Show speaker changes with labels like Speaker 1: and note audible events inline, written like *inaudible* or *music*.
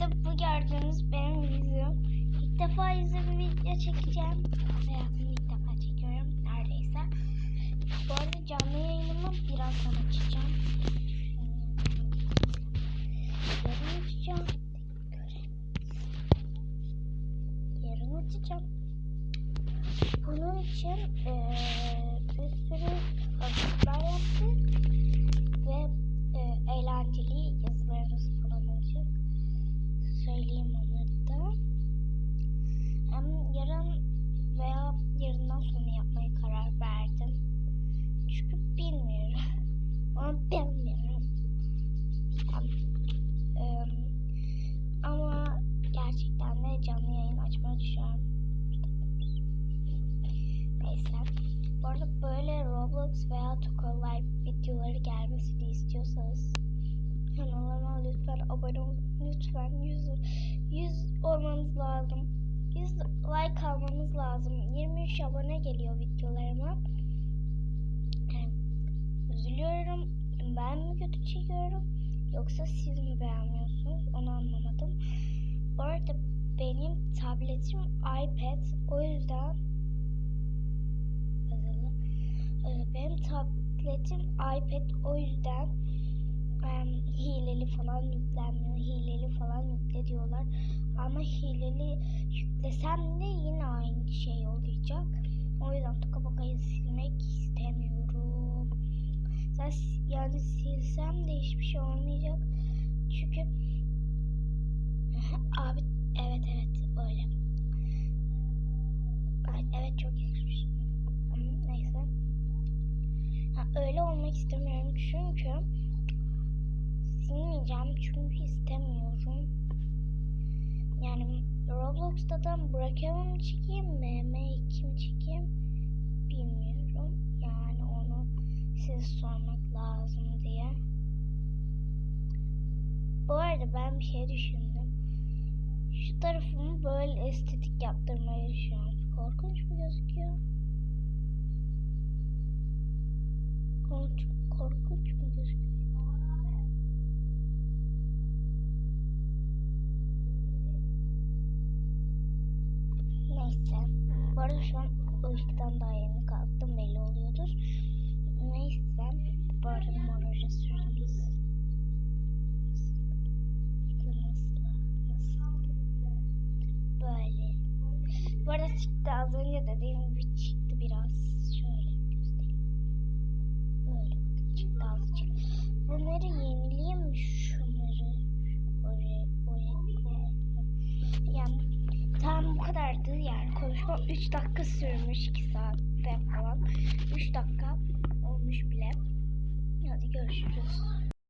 Speaker 1: İşte bu gördüğünüz benim yüzüm. İlk defa yüzü bir video çekeceğim. Hayatımda ilk defa çekiyorum neredeyse. Bu arada canlı yayınımı birazdan açacağım. Yarın açacağım. Yarın açacağım. Bunun için eee bir sürü hazırlıklar yaptık ve eee, Ama eee, ama gerçekten de canlı yayın açmayı düşünüyorum. Neyse. Bu arada böyle Roblox veya Toka Live videoları gelmesini istiyorsanız kanalıma lütfen abone olun. Lütfen 100, 100 olmanız lazım. 100 like almamız lazım. 23 abone geliyor videolarıma. Yani üzülüyorum. Ben mi kötü çekiyorum? Yoksa siz mi beğenmiyorsunuz? Onu anlamadım. Bu arada benim tabletim iPad. O yüzden. Ee, Benim tabletim iPad o yüzden hileli falan yüklenmiyor. Hileli falan yükle diyorlar. Ama hileli yüklesem de yine aynı Yani silsem de hiçbir şey olmayacak. Çünkü *laughs* abi evet evet öyle. Evet çok yakışmış. Neyse. Ha, öyle olmak istemiyorum çünkü silmeyeceğim çünkü istemiyorum. Yani Roblox'ta da bırakamam çekeyim mi? M2 mi çekeyim? Bilmiyorum. Yani onu size sormak Bu arada ben bir şey düşündüm. Şu tarafımı böyle estetik yaptırmayı düşünüyorum. Korkunç mu gözüküyor? Korkunç, korkunç mu gözüküyor? Neyse. Bu arada şu an ışıktan daha yeni kalktım belli oluyordur. Neyse. Bu arada mor sürümüz. Bu arada çıktı az önce dediğim gibi çıktı biraz. Şöyle göstereyim. Böyle bakın çıktı azıcık. Bunları yenileyeyim mi şunları? Oraya, oraya koyalım. Yani tam bu kadardı yani konuşma 3 dakika sürmüş 2 saatte falan. 3 dakika olmuş bile. Hadi görüşürüz.